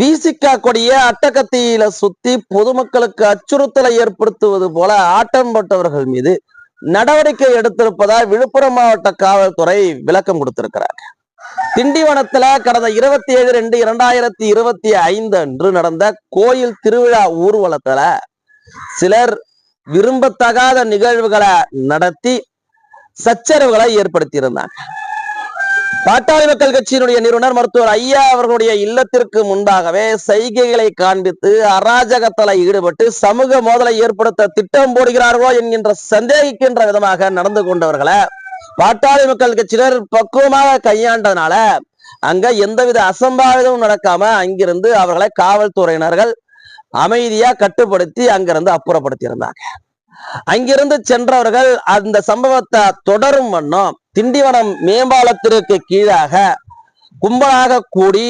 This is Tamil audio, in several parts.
விசிகா கொடிய அட்டகத்தியில சுத்தி பொதுமக்களுக்கு அச்சுறுத்தலை ஏற்படுத்துவது போல ஆட்டம் போட்டவர்கள் மீது நடவடிக்கை எடுத்திருப்பதால் விழுப்புரம் மாவட்ட காவல்துறை விளக்கம் கொடுத்திருக்கிறார். திண்டிவனத்துல கடந்த இருபத்தி ஏழு ரெண்டு இரண்டாயிரத்தி இருபத்தி ஐந்து அன்று நடந்த கோயில் திருவிழா ஊர்வலத்துல சிலர் விரும்பத்தகாத நிகழ்வுகளை நடத்தி சச்சரவுகளை ஏற்படுத்தி இருந்தாங்க பாட்டாளி மக்கள் கட்சியினுடைய நிறுவனர் மருத்துவர் ஐயா அவர்களுடைய இல்லத்திற்கு முன்பாகவே சைகைகளை காண்பித்து அராஜகத்தல ஈடுபட்டு சமூக மோதலை ஏற்படுத்த திட்டம் போடுகிறார்களோ என்கின்ற சந்தேகிக்கின்ற விதமாக நடந்து கொண்டவர்களை பாட்டாளி மக்கள் கட்சியினர் பக்குவமாக கையாண்டதுனால அங்க எந்தவித அசம்பாவிதமும் நடக்காம அங்கிருந்து அவர்களை காவல்துறையினர்கள் அமைதியா கட்டுப்படுத்தி அங்கிருந்து அப்புறப்படுத்தி இருந்தாங்க அங்கிருந்து சென்றவர்கள் அந்த சம்பவத்தை தொடரும் வண்ணம் திண்டிவனம் மேம்பாலத்திற்கு கீழாக கும்பலாக கூடி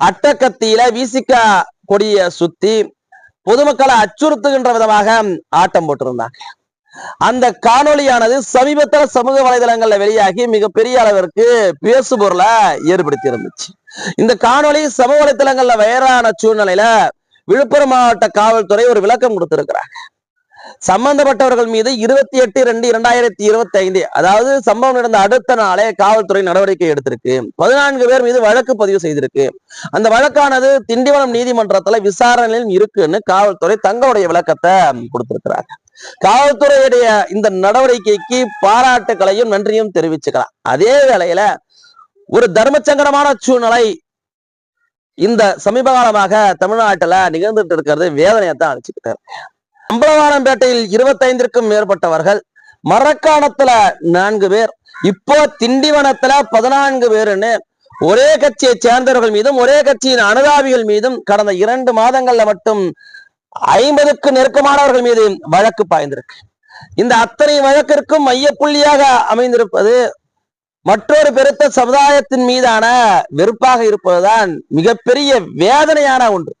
அட்டக்கத்தியில வீசிக்க கொடிய சுத்தி பொதுமக்களை அச்சுறுத்துகின்ற விதமாக ஆட்டம் போட்டிருந்தாங்க. அந்த காணொலியானது சமீபத்தில் சமூக வலைதளங்கள்ல வெளியாகி மிகப்பெரிய அளவிற்கு பேசு பொருளை ஏற்படுத்தி இருந்துச்சு இந்த காணொளி சமூக வலைதளங்கள்ல வயரான சூழ்நிலையில விழுப்புரம் மாவட்ட காவல்துறை ஒரு விளக்கம் கொடுத்திருக்கிறாங்க. சம்பந்தப்பட்டவர்கள் மீது இருபத்தி எட்டு ரெண்டு இரண்டாயிரத்தி இருபத்தி ஐந்து அதாவது சம்பவம் நடந்த அடுத்த நாளே காவல்துறை நடவடிக்கை எடுத்திருக்கு. பதினான்கு பேர் மீது வழக்கு பதிவு செய்திருக்கு. அந்த வழக்கானது திண்டிவனம் நீதிமன்றத்துல விசாரணையில் இருக்குன்னு காவல்துறை தங்களுடைய விளக்கத்தை கொடுத்திருக்கிறாங்க. காவல்துறையுடைய இந்த நடவடிக்கைக்கு பாராட்டுகளையும் நன்றியும் தெரிவிச்சுக்கலாம். அதே வேளையில ஒரு தர்மச்சங்கரமான சூழ்நிலை இந்த சமீப காலமாக தமிழ்நாட்டுல நிகழ்ந்துட்டு இருக்கிறது வேதனையத்தான் அழைச்சுக்கிட்டு அம்பலவாரம்பேட்டையில் இருபத்தைந்திற்கும் மேற்பட்டவர்கள் மரக்காணத்துல நான்கு பேர் இப்போ திண்டிவனத்துல பதினான்கு பேருன்னு ஒரே கட்சியை சேர்ந்தவர்கள் மீதும் ஒரே கட்சியின் அனுதாபிகள் மீதும் கடந்த இரண்டு மாதங்கள்ல மட்டும் ஐம்பதுக்கு நெருக்கமானவர்கள் மீது வழக்கு பாய்ந்திருக்கு. இந்த அத்தனை வழக்கிற்கும் மையப்புள்ளியாக அமைந்திருப்பது மற்றொரு பெருத்த சமுதாயத்தின் மீதான வெறுப்பாக இருப்பதுதான் மிகப்பெரிய வேதனையான ஒன்று.